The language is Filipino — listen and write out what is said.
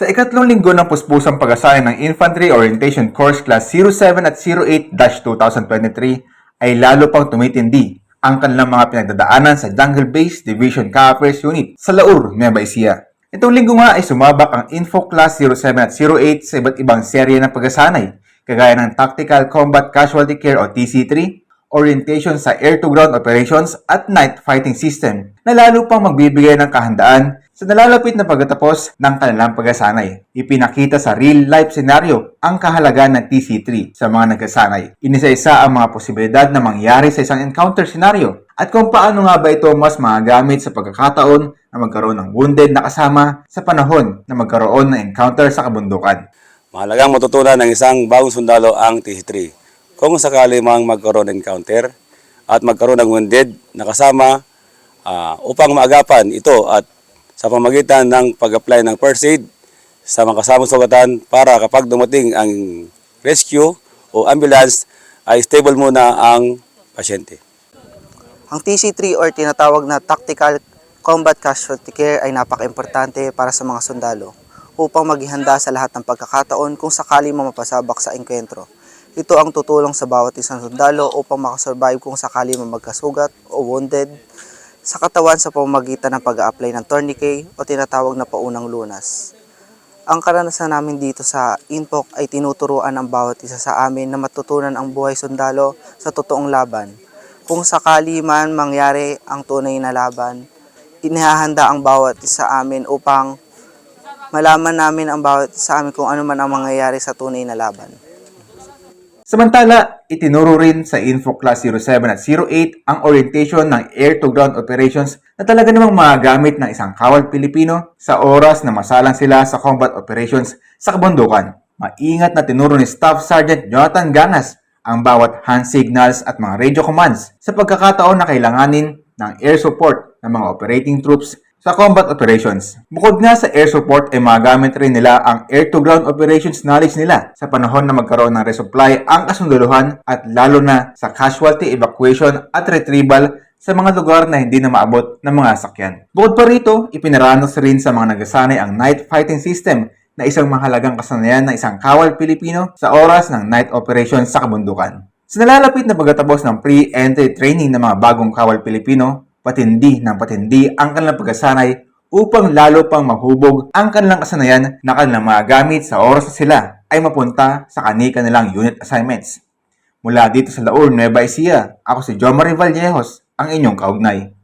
Sa ikatlong linggo ng puspusang pag-assign ng Infantry Orientation Course Class 07 at 08-2023 ay lalo pang tumitindi ang kanilang mga pinagdadaanan sa Jungle Base Division Cappers Unit sa Laur, Nueva Ecija. Itong linggo nga ay sumabak ang Info Class 07 at 08 sa iba't ibang serye ng pag-asanay, kagaya ng Tactical Combat Casualty Care o TC3, orientation sa air-to-ground operations at night fighting system na lalo pang magbibigay ng kahandaan sa nalalapit na pagtatapos ng kanilang pag-asanay. Ipinakita sa real-life scenario ang kahalagaan ng TC3 sa mga nagkasanay. Inisa-isa ang mga posibilidad na mangyari sa isang encounter scenario at kung paano nga ba ito mas magagamit sa pagkakataon na magkaroon ng wounded na kasama sa panahon na magkaroon ng encounter sa kabundukan. Mahalagang matutunan ng isang bagong sundalo ang TC3. Kung sakali mang magkaroon ng encounter at magkaroon ng wounded na kasama ah, upang maagapan ito at sa pamagitan ng pag-apply ng first aid sa mga kasamang sugatan para kapag dumating ang rescue o ambulance ay stable muna ang pasyente. Ang TC3 or tinatawag na Tactical Combat Casualty Care ay napaka-importante para sa mga sundalo upang maghihanda sa lahat ng pagkakataon kung sakali mamapasabak sa engkwentro. Ito ang tutulong sa bawat isang sundalo upang makasurvive kung sakali mamagkasugat o wounded sa katawan sa pamamagitan ng pag-a-apply ng tourniquet o tinatawag na paunang lunas. Ang karanasan namin dito sa INPOC ay tinuturuan ng bawat isa sa amin na matutunan ang buhay sundalo sa totoong laban. Kung sakali man mangyari ang tunay na laban, inihahanda ang bawat isa sa amin upang malaman namin ang bawat isa sa amin kung ano man ang mangyayari sa tunay na laban. Samantala, itinuro rin sa Info Class 07 at 08 ang orientation ng air-to-ground operations na talaga namang magagamit ng isang kawal Pilipino sa oras na masalang sila sa combat operations sa kabundukan. Maingat na tinuro ni Staff Sergeant Jonathan Ganas ang bawat hand signals at mga radio commands sa pagkakataon na kailanganin ng air support ng mga operating troops sa combat operations. Bukod nga sa air support ay magamit rin nila ang air-to-ground operations knowledge nila sa panahon na magkaroon ng resupply ang kasunduluhan at lalo na sa casualty evacuation at retrieval sa mga lugar na hindi na maabot ng mga sakyan. Bukod pa rito, ipinaranas rin sa mga nagasanay ang night fighting system na isang mahalagang kasanayan ng isang kawal Pilipino sa oras ng night operations sa kabundukan. Sa nalalapit na pagkatapos ng pre-entry training ng mga bagong kawal Pilipino, patindi ng patindi ang kanilang pagkasanay upang lalo pang mahubog ang kanilang kasanayan na kanilang magagamit sa oras na sila ay mapunta sa kanika nilang unit assignments. Mula dito sa Laur, Nueva Ecija, ako si Jomari Vallejos, ang inyong kaugnay.